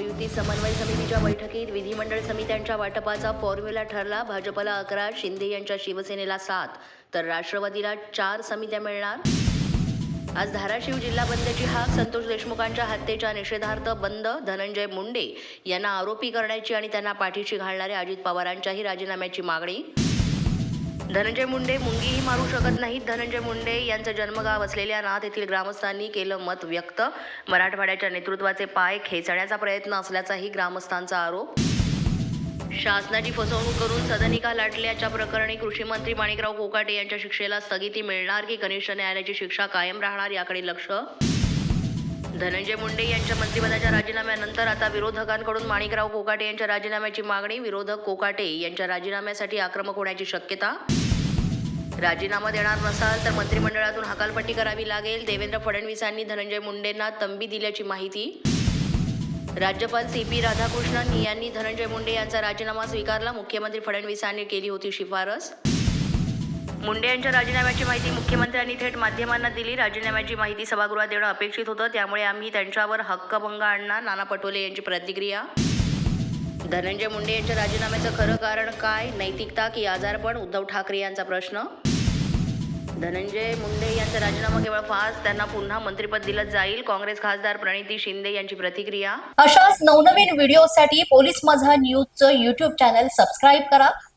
युद्ध समन्वय समितीच्या बैठकीत विधिमंडळ समित्यांच्या वाटपाचा फॉर्म्युला ठरला. भाजपला अकरा शिंदे यांच्या शिवसेनेला सात. तर राष्ट्रवादीला चार समित्या मिळणार. आज धाराशिव जिल्हा बंदची हाक संतोष देशमुखांच्या हत्येच्या निषेधार्थ बंद धनंजय मुंडे यांना आरोपी करण्याची आणि त्यांना पाठीशी घालणाऱ्या अजित पवारांच्याही राजीनाम्याची मागणी. धनंजय मुंडे मुंगीही मारू शकत नाहीत. धनंजय मुंडे यांचं जन्मगाव असलेल्या नाथ येथील ग्रामस्थांनी केलं मत व्यक्त. मराठवाड्याच्या नेतृत्वाचे पाय खेचण्याचा प्रयत्न असल्याचाही ग्रामस्थांचा आरोप. शासनाची फसवणूक करून सदनिका लाटल्याच्या प्रकरणी कृषी मंत्री माणिकराव कोकाटे यांच्या शिक्षेला स्थगिती मिळणार की कनिष्ठ न्यायालयाची शिक्षा कायम राहणार याकडे लक्ष? धनंजय मुंडे यांच्या मंत्रिपदाच्या राजीनाम्यानंतर आता विरोधकांकडून माणिकराव कोकाटे यांच्या राजीनाम्याची मागणी विरोधक कोकाटे यांच्या राजीनाम्यासाठी आक्रमक होण्याची शक्यता. राजीनामा देणार नसाल तर मंत्रिमंडळातून हकालपट्टी करावी लागेल. देवेंद्र फडणवीसांनी धनंजय मुंडेंना तंबी दिल्याची माहिती. राज्यपाल सी पी राधाकृष्णन यांनी धनंजय मुंडे यांचा राजीनामा स्वीकारला. मुख्यमंत्री फडणवीसांनी केली होती शिफारस. मुंडे यांच्या राजीनाम्याची माहिती मुख्यमंत्र्यांनी थेट माध्यमांना दिली. राजीनाम्याची माहिती सभागृहात देणं अपेक्षित होतं. त्यामुळे आम्ही त्यांच्यावर हक्कभंग आणणार. नाना पटोले यांची प्रतिक्रिया? धनंजय मुंडे यांच्या राजीनाम्याचं खरं कारण काय? नैतिकता की आजारपण उद्धव ठाकरे यांचा प्रश्न? धनंजय मुंडे यांचा राजीनामा केवळ फास त्यांना पुन्हा मंत्रिपद दिलं जाईल. काँग्रेस खासदार प्रणिती शिंदे यांची प्रतिक्रिया? अशाच नवनवीन व्हिडिओसाठी पोलीस माझा न्यूजचं युट्यूब चॅनल सबस्क्राईब करा.